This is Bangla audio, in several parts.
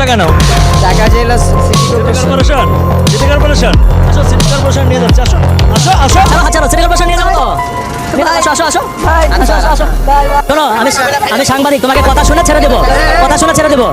টাকা নাও। টাকা সিটি আমি সাংবাদিক তোমাকে কথা শুনে ছেড়ে দেবো কথা শুনে ছেড়ে দেবো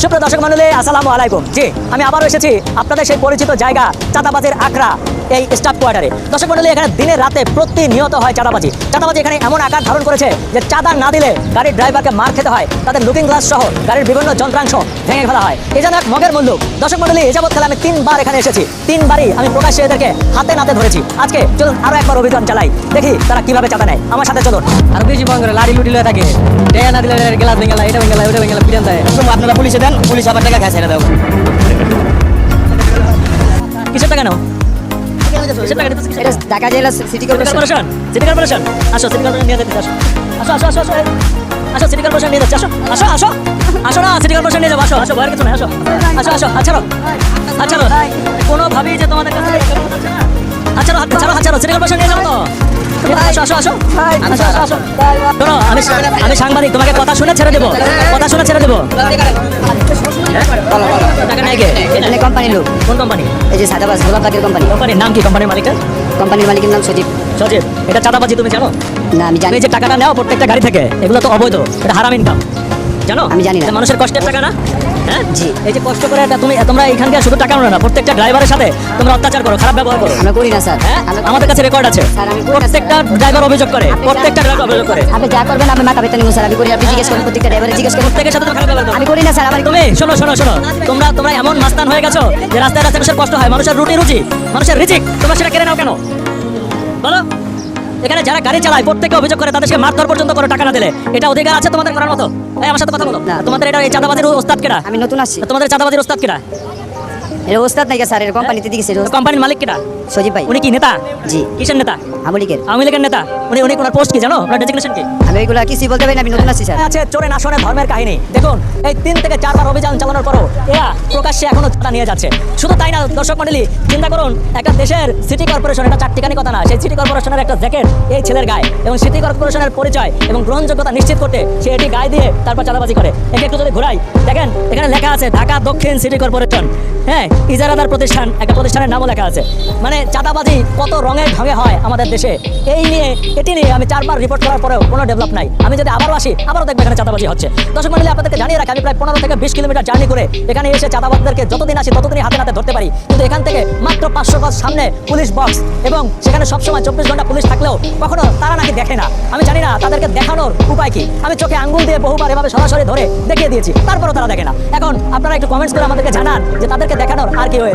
সুপ্রিয় দর্শক মন্ডলী আসসালামু আলাইকুম জি আমি আবারও এসেছি আপনাদের সেই পরিচিত জায়গা চাঁদাবাজের আখড়া এই স্টাফ কোয়ার্টারে দর্শক মন্ডলী এখানে দিনে রাতে প্রতিনিয়ত হয় চাঁদাবাজি চাঁদাবাজি এখানে এমন আকার ধারণ করেছে যে চাঁদা না দিলে গাড়ির ড্রাইভারকে মার খেতে হয় তাদের লুকিং গ্লাস সহ গাড়ির বিভিন্ন যন্ত্রাংশ ভেঙে ফেলা হয় এই যেন এক মগের মুল্লুক দর্শক মন্ডলী এ যাবৎ খেলে আমি তিনবার এখানে এসেছি। তিনবারই আমি প্রকাশ্যে এদেরকে হাতে নাতে ধরেছি। আজকে চলুন আরও একবার অভিযান চালাই। দেখি তারা কীভাবে চাঁদা নেয় আমার সাথে চলুন। আর বেশি বন্ধ করে লাড়ি লুটি লয়ে থাকে। টাকা না দিলে গ্লাস ভেঙে এটা ভেঙে ওটা ভেঙে পিড়ান দেয়। আপনারা পুলিশে দেন পুলিশ আবার টাকা খায় ছেড়ে দাও। কিসের টাকা নাও? ঢাকা জেলা সিটি কর্পোরেশন সিটি কর্পোরেশন আসো সিটি কর্পোরেশন নিয়ে যেতে আসো আসো আসো আসো। আসো সিটি কর্পোরেশন নিয়ে যাচ্ছে আসো আসো আসো আসো না সিটি কর্পোরেশন নিয়ে যাব আসো আসো ভয়ের কিছু নাই আসো আসো আসো আচ্ছা আচ্ছা কোনোভাবেই যে তোমাদের কাছে আচ্ছা আচ্ছা আচ্ছা সিটি কর্পোরেশন নিয়ে যাব তো আমি আমি সাংবাদিক তোমাকে কথা শুনে ছেড়ে দেবো কথা শুনে ছেড়ে দেবো টাকা নাই কে লোক কোন কোম্পানি এই যে সাদাবাস গোলাপ কোম্পানি কোম্পানির নাম কি কোম্পানির মালিকের কোম্পানির মালিকের নাম সজীব। সজীব এটা চাঁদাবাজি তুমি জানো? না আমি জানি যে টাকাটা নেওয়া প্রত্যেকটা গাড়ি থেকে এগুলো তো অবৈধ এটা হারাম ইনকাম জানো? আমি জানি না। মানুষের কষ্টের টাকা না? হ্যাঁ? জি। এই যে কষ্ট করে এটা তুমি তোমরা এখানকার শুধু টাকা না প্রত্যেকটা ড্রাইভারের সাথে তোমরা অত্যাচার করো খারাপ ব্যবহার করো। আমরা করি না স্যার। হ্যাঁ? আমাদের কাছে রেকর্ড আছে। প্রত্যেকটা ড্রাইভার অভিযোগ করে প্রত্যেকটা ড্রাইভার অভিযোগ করে। আপনি যা করবেন আমি মাথা নিব স্যার। আমি করি আপনি জিজ্ঞেস করেন প্রত্যেকটা জিজ্ঞেস করেন। প্রত্যেকের সাথে খারাপ ব্যবহার করো। আমি করি না স্যার আমার তুমি শোনো শোনো শোনো। তোমরা তোমরা এমন মাস্তান হয়ে গেছো যে রাস্তায় রাস্তায় মানুষের কষ্ট হয় মানুষের রুটি রুচি মানুষের রিজিক তোমরা সেটা কেড়ে নাও কেন? বলো। এখানে যারা গাড়ি চালায় প্রত্যেকে অভিযোগ করে তাদেরকে মারধর পর্যন্ত করে টাকা না দিলে। এটা অধিকার আছে তোমাদের করার মতো? আমার সাথে কথা বলো। তোমাদের এটা এই চাঁদাবাজির ওস্তাদ কেরা? আমি নতুন আছি তোমাদের চাঁদাবাজির ওস্তাদ কেটা এটা ওস্তাদ নাই স্যার? এটা কোম্পানিতে দিয়েছে কোম্পানির মালিক কেটা? সজীব ভাই। উনি কি নেতা? জি। কিসের নেতা? আওয়ামী লীগের। নেতা। উনি উনি ওনার পোস্ট কি জানো? ওনার ডেজিগনেশন কি? আমি ওইগুলো কিছুই বলতে পারি না আমি নতুন আসছি স্যার। আছে চোরে নাশনে ধর্মের কাহিনী। দেখুন এই তিন থেকে চারবার অভিযান চালানোর পরও এরা প্রকাশ্যে এখনও চাঁদা নিয়ে যাচ্ছে। শুধু তাই না দর্শক মন্ডলী চিন্তা করুন একটা দেশের সিটি কর্পোরেশন এটা চারটিখানি কথা না সেই সিটি কর্পোরেশনের একটা জ্যাকেট এই ছেলের গায়ে এবং সিটি কর্পোরেশনের পরিচয় এবং গ্রহণযোগ্যতা নিশ্চিত করতে সে এটি গায়ে দিয়ে তারপর চাঁদাবাজি করে। একে একটু যদি ঘুরাই দেখেন এখানে লেখা আছে ঢাকা দক্ষিণ সিটি কর্পোরেশন হ্যাঁ ইজারাদার প্রতিষ্ঠান, একটা প্রতিষ্ঠানের নামও লেখা আছে। মানে চাঁদাবাজি কত রঙে ঢঙে হয় আমাদের দেশে, এই নিয়ে, এটি নিয়ে আমি চারবার রিপোর্ট করার পরেও কোনো ডেভেলপ নাই। আমি যদি আবারও আসি, আবারও দেখব এখানে চাঁদাবাজি হচ্ছে। দর্শক মন্ডলী, আপনাদেরকে জানিয়ে রাখি, আমি প্রায় পনেরো থেকে বিশ কিলোমিটার জার্নি করে এখানে এসে চাঁদাবাদদেরকে যতদিন আসি, ততদিনই হাতে নাতে ধরতে পারি। কিন্তু এখান থেকে মাত্র পাঁচশো গজ সামনে পুলিশ বক্স এবং সেখানে সবসময় চব্বিশ ঘণ্টা পুলিশ থাকলেও কখনো তারা নাকি দেখে না। আমি জানি না তাদেরকে দেখানোর উপায় কি। আমি চোখে আঙ্গুল দিয়ে বহুবার এভাবে সরাসরি ধরে দেখিয়ে দিয়েছি, তারপরও তারা দেখে না। এখন আপনারা একটু কমেন্টস করে আমাদেরকে জানান যে তাদেরকে और हार के हुए।